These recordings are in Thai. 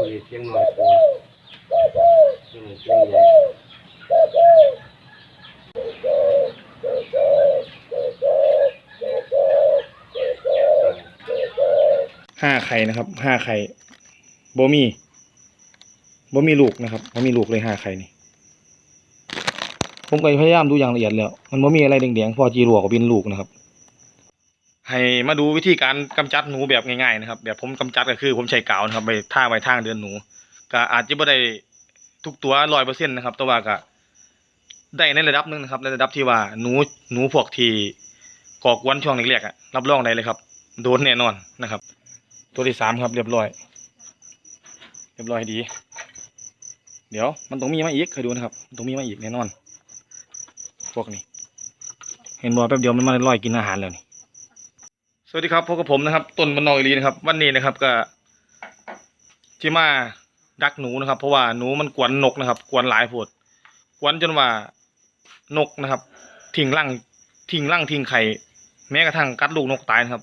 ตัวเสียงหน่อยตัวเสียงเสียงใหญ่ห้าไข่นะครับห้าไข่โบมีโบมีลูกนะครับโบมีลูกเลยห้าไข่นี่ผมก็พยายามดูอย่างละเอียดแล้ว มันโบมีอะไรแดงๆพอจีรัวกับบินลูกนะครับ ให้มาดูวิธีการกำจัดหนูแบบง่ายๆนะครับ แบบผมกำจัดก็คือผมใช้กาวนะครับไปท่าไว้ทางเดินหนูก็อาจจะไม่ได้ทุกตัวร้อยเปอร์เซ็นต์นะครับ แต่ว่าก็ได้ในระดับหนึงนะครับในระดับที่ว่าหนูหนูพวกที่ก่อกวนช่วงแรกๆอะรับรองได้เลยครับ โดนแน่นอนนะครับ ตัวที่สามครับเรียบร้อย เรียบร้อยดี เดี๋ยวมันต้องมีมาอีกเคยดูนะครับต้องมีมาอีกแน่นอน พวกนี้ เห็นบ่แป๊บเดียวมันมาลอยกินอาหารแล้วนี่ สวัสดีครับพบกับผมนะครับต้นมันนอกอีหลีนะครับ วันนี้นะครับก็ที่มาดักหนูนะครับ เพราะว่าหนูมันกวนนกนะครับ กวนหลายโพดกวนจนว่านกนะครับทิ้งรังทิ้งรังทิ้งไข่แม้กระทั่งกัดลูกนกตายนะครับ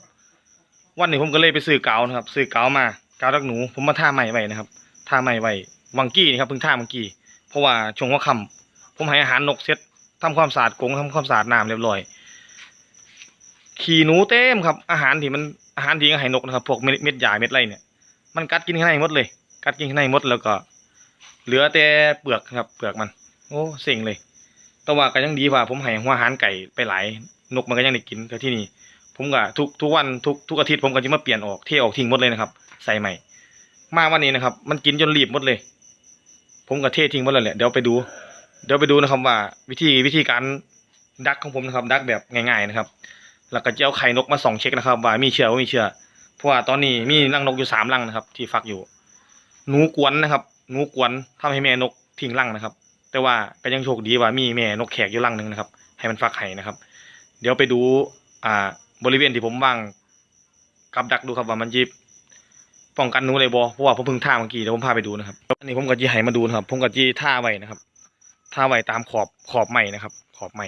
วันนี้ผมก็เลยไปซื้อกาวนะครับซื้อกาวมากาวดักหนู ผมมาท่าใหม่ไว้นะครับท่าใหม่ไว้วังกี้นี่ครับเพิ่งท่าวังกี้เพราะว่าช่วงหัวค่ำผมให้อาหารนกเสร็จทำความสะอาดกรงทำความสะอาดน้ำเรียบร้อย ขี่หนูเต็มครับ อาหารที่มันอาหารที่ให้นกนะครับ พวกเม็ดเม็ดหญ้าเม็ดไรเนี่ย มันกัดกินข้างในหมดเลย กัดกินข้างในหมดแล้วก็ เหลือแต่เปลือกครับ เปลือกมัน โอ้เซ็งเลย แต่ว่าก็ยังดีว่าผมให้หัวอาหารไก่ไปหลาย นกมันก็ยังได้กินก็ที่นี่ ผมก็ทุกทุกวันทุกทุกอาทิตย์ผมก็จะมาเปลี่ยนออกเทออกทิ้งหมดเลยนะครับ ใส่ใหม่ มาวันนี้นะครับ มันกินจนรีบหมดเลย ผมก็เททิ้งหมดเลยแหละ เดี๋ยวไปดู เดี๋ยวไปดูนะครับว่า วิธีวิธีการดักของผมนะครับ ดักแบบง่าย ๆนะครับ แล้วก็จะเอาไข่นกมาส่องเช็คนะครับ ว่ามีเชื้อว่ามีเชื้อเพราะว่าตอนนี้มีรังนกอยู่สามรังนะครับ ที่ฟักอยู่หนูกวนนะครับหนูกวนทำให้แม่นกทิ้งรังนะครับ แต่ว่าก็ยังโชคดีว่ามีแม่นกแขกอยู่รังหนึ่งนะครับ ให้มันฟักไข่นะครับ เดี๋ยวไปดูอ่าบริเวณที่ผมวางกับดักดูครับว่ามันจีป้องกันหนูเลยบอเพราะว่าผมเพิ่งท่าเมื่อกี้เดี๋ยวผมพาไปดูนะครับอันนี้ผมกับจีให้มาดูนะครับ ผมกับจีท่าไว้นะครับท่าไว้ตามขอบขอบใหม่นะครับ ขอบใหม่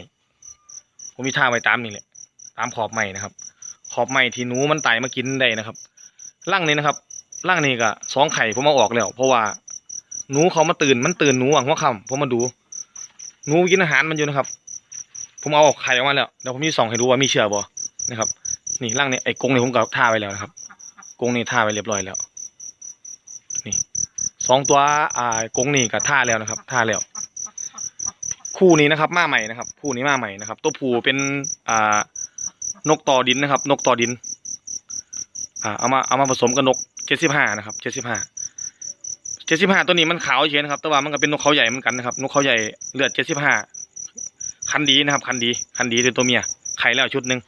ผมมีท่าไว้ตามนี่แหละ ตามขอบใหม่นะครับ ขอบใหม่ที่หนูมันไต่มากินได้นะครับร่างนี้นะครับร่างนี้ก็สองไข่ผมเอาออกแล้ว เพราะว่าหนูเขามาตื่นมันตื่นหนูอะหัวค่ำผมมาดูหนูกินอาหารมันอยู่นะครับ ผมเอาออกไข่ออกมาแล้วเดี๋ยวผมมีส่องให้ดูว่ามีเชื้อบ่นะครับ นี่ร่างนี้ไอ้กงนี่ผมก็ท่าไว้แล้วนะครับกงนี่ท่าไว้เรียบร้อยแล้ว นี่สองตัวอ่ากงนี่ก็ท่าแล้วนะครับ ท่าแล้ว คู่นี้นะครับมาใหม่นะครับ คู่นี้มาใหม่นะครับ ตัวผู้เป็นอ่า นกต่อดินนะครับ นกต่อดิน อ่าเอามาเอามาผสมกับนกเจ็ดสิบห้านะครับเจ็ดสิบห้าเจ็ดสิบห้าตัวนี้มันขาวเฉยนะครับแต่ว่ามันก็เป็นนกเขาใหญ่เหมือนกันนะครับ นกเขาใหญ่เลือดเจ็ดสิบห้าคันดีนะครับ คันดีคันดีเป็นตัวเมียไข่แล้วชุดหนึ่ง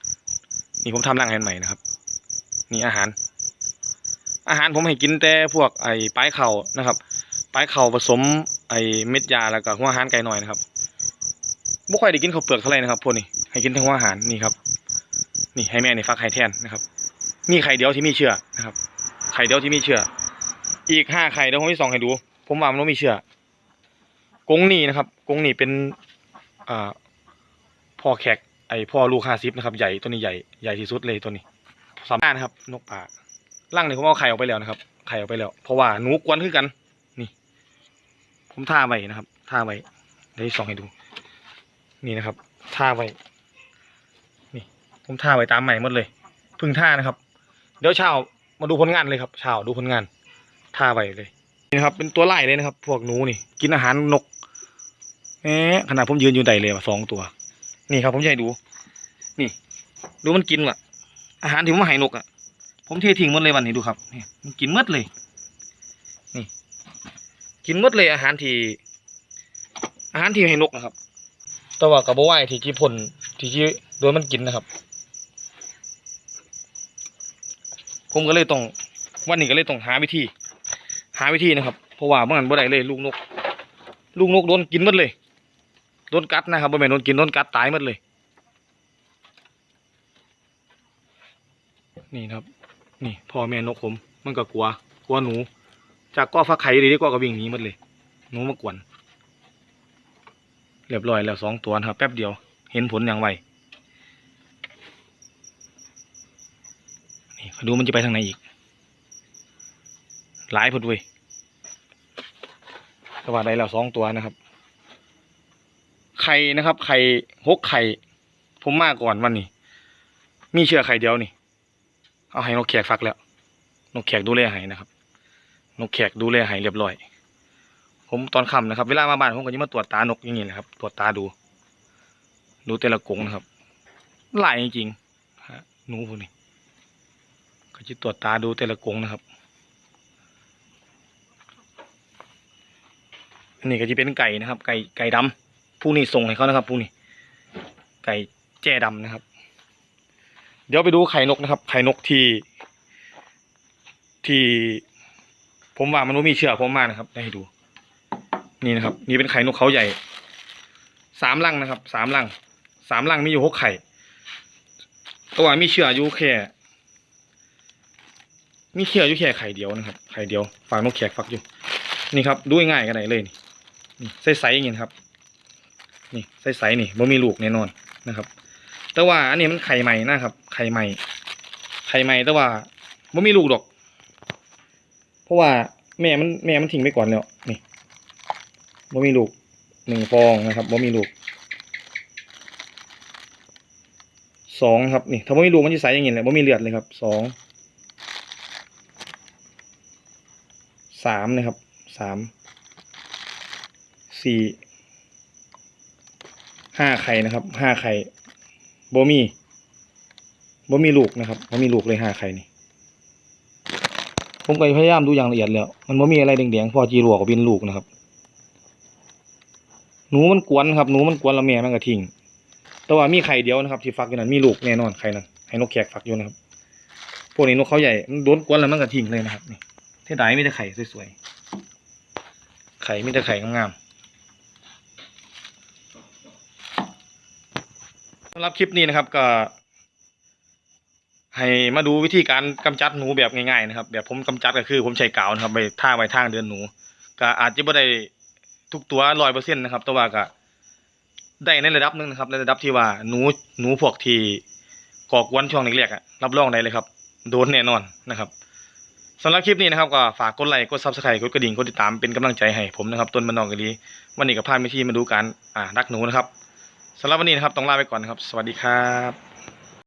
นี่ผมทำร่างให้มันใหม่นะครับ นี่อาหาร อาหารผมให้กินแต่พวกไอ้ปลายเข่านะครับปลายเข่าผสมไอ้เม็ดยาแล้วก็หัวอาหารไก่หน่อยนะครับบ่ค่อยได้กินข้าวเปลือกเท่าไหร่นะครับพวกนี้ให้กินทั้งหัวอาหารนี่ครับ นี่ให้แม่นี่ฟักไข่แทนนะครับมีไข่เดียวที่มีเชื้อนะครับ ไข่เดียวที่มีเชื้ออีกห้าไข่เดี๋ยวผมมีสองให้ดู ผมว่ามันต้องมีเชื้อกงนี่นะครับกงนี่เป็นอ่าพ่อแขกไอพ่อลูกห้าสิบนะครับใหญ่ตัวนี้ใหญ่ใหญ่ที่สุดเลยตัวนี้สามารถนะครับ นกป่าล่างนี่ผมเอาไข่ออกไปแล้วนะครับ ไข่ออกไปแล้ว เพราะว่าหนูกวนคือกัน นี่ ผมท่าไว้นะครับท่าไว้เดี๋ยวส่องให้ดู นี่นะครับท่าไว้ ผมท่าไว้ตามใหม่หมดเลยพึ่งท่านะครับ เดี๋ยวเช้ามาดูผลงานเลยครับเช้าดูผลงานท่าไว้เลยนี่นะครับ เป็นตัวไล่เลยนะครับ พวกหนูนี่ กินอาหารนกแหมขนาดผมยืนอยู่ใดเลยว่ะสองตัว นี่ครับ ผมจะให้ดู นี่ ดูมันกินว่ะ อาหารที่ผมให้นกอะ ผมเททิ้งหมดเลยวันนี้ดูครับนี่มันกินหมดเลย นี่ กินหมดเลยอาหารที่อาหารที่ให้นกนะครับ แต่ว่ากับบ่ไหวที่จีพ่นที่จีโดนมันกินนะครับ ผมก็เลยต้องวันนี้ก็เลยต้องหาวิธี หาวิธีนะครับ เพราะว่าเมื่อนั้นบ่ได้เลยลูกนก ลูกนกโดนกินหมดเลยโดนกัดนะครับบ่แม่นโดนกินโดนกัดตายหมดเลย นี่ครับ นี่พ่อแม่นกผม มันก็กลัว กลัวหนู จากก้อฟักไข่ดีกว่าก็วิ่งหนีหมดเลยหนูมากวนเรียบร้อยแล้วสองตัวครับแป๊บเดียว เห็นผลอย่างไวนี่ขอ ดูมันจะไปทางไหนอีก หลายพดเว้ยแต่ว่าได้แล้วสองตัวนะครับ ไข่นะครับ ไข่หกไข่ ผมมาก่อนวันนี้ มีเชื้อไข่เดียวนี่ เอาให้นกแขกฟักแล้ว นกแขกดูแลให้นะครับ นกแขกดูแลให้เรียบร้อย ผมตอนค่ำนะครับ เวลามาบ้านผมก็จะมาตรวจตานกอย่างนี้แหละครับ ตรวจตาดู ดูแต่ละกงนะครับ หลายจริงๆฮะหนูพวกนี้ ก็จะตรวจตาดูแต่ละกรงนะครับอันนี้ก็จะเป็นไก่นะครับ ไก่ไก่ดำผู้นี้ส่งให้เขานะครับผู้นี้ไก่แจ้ดำนะครับ เดี๋ยวไปดูไข่นกนะครับ ไข่นกที่ที่ ผมว่ามันบ่มีเชื้อผมมากนะครับ ได้ให้ดู นี่นะครับ นี่เป็นไข่นกเขาใหญ่สามลังนะครับสามลังสามลังมีอยู่หกไข่ตัวมีเชื้ออยู่แค่ มีเชื้ออยู่แค่ไข่เดียวนะครับ ไข่เดียวฝากนกแขกฟักอยู่ นี่ครับดูง่ายกันได้เลยนี่นี่ใสๆอย่างนี้ครับ นี่ใสๆนี่บ่มีลูกแน่นอนนะครับ แต่ว่าอันนี้มันไข่ใหม่นะครับ ไข่ใหม่ ไข่ใหม่แต่ว่าบ่มีลูกดอก เพราะว่าแม่มันแม่มันทิ้งไปก่อนแล้วนี่บ่มีลูกหนึ่งฟองนะครับบ่มีลูกสองครับนี่ถ้าบ่มีลูกมันจะใสอย่างนี้แหละบ่มีเลือดเลยครับสอง สามนะครับสามสี่ห้าไข่นะครับห้าไข่โบมีโบมีลูกนะครับโบมีลูกเลยห้าไข่นี่ผมก็พยายามดูอย่างละเอียดแล้ว มันบ่มีอะไรแดงๆพอจีรัวก็เป็นลูกนะครับ หนูมันกวนครับหนูมันกวนล้วแม่มันก็ทิ้งแต่ว่ามีไข่เดียวนะครับ ที่ฟักอยู่นั้นมีลูกแน่นอนไข่นั้นให้นกแขกฟักอยู่นะครับพวกนี้นกเขาใหญ่มันโดนกวนแล้วมันก็ทิ้งเลยนะครับนี่ เท่ดายมีแต่ไข่สวยๆ ไข่มีแต่ไข่งามๆสำหรับคลิปนี้นะครับก็ให้มาดูวิธีการกำจัดหนูแบบง่ายๆนะครับ แบบผมกำจัดก็คือผมใช้กาวนะครับไปท่าไว้ทางเดินหนู ก็อาจจะไม่ได้ทุกตัวร้อยเปอร์เซ็นต์นะครับแต่ว่าก็ได้ในระดับหนึ่งนะครับในระดับที่ว่าหนูหนูพวกที่กอกวันช่วงแรกๆรับรองได้เลยครับ โดนแน่นอนนะครับ สำหรับคลิปนี้นะครับก็ฝากกดไลค์กดซับสไครต์กดกระดิ่งกดติดตามเป็นกำลังใจให้ผมนะครับต้นมันนองกะลีวันนี้กับพาไปที่มาดูการอ่ารักหนูนะครับสำหรับวันนี้นะครับต้องลาไปก่อนนะครับ สวัสดีครับ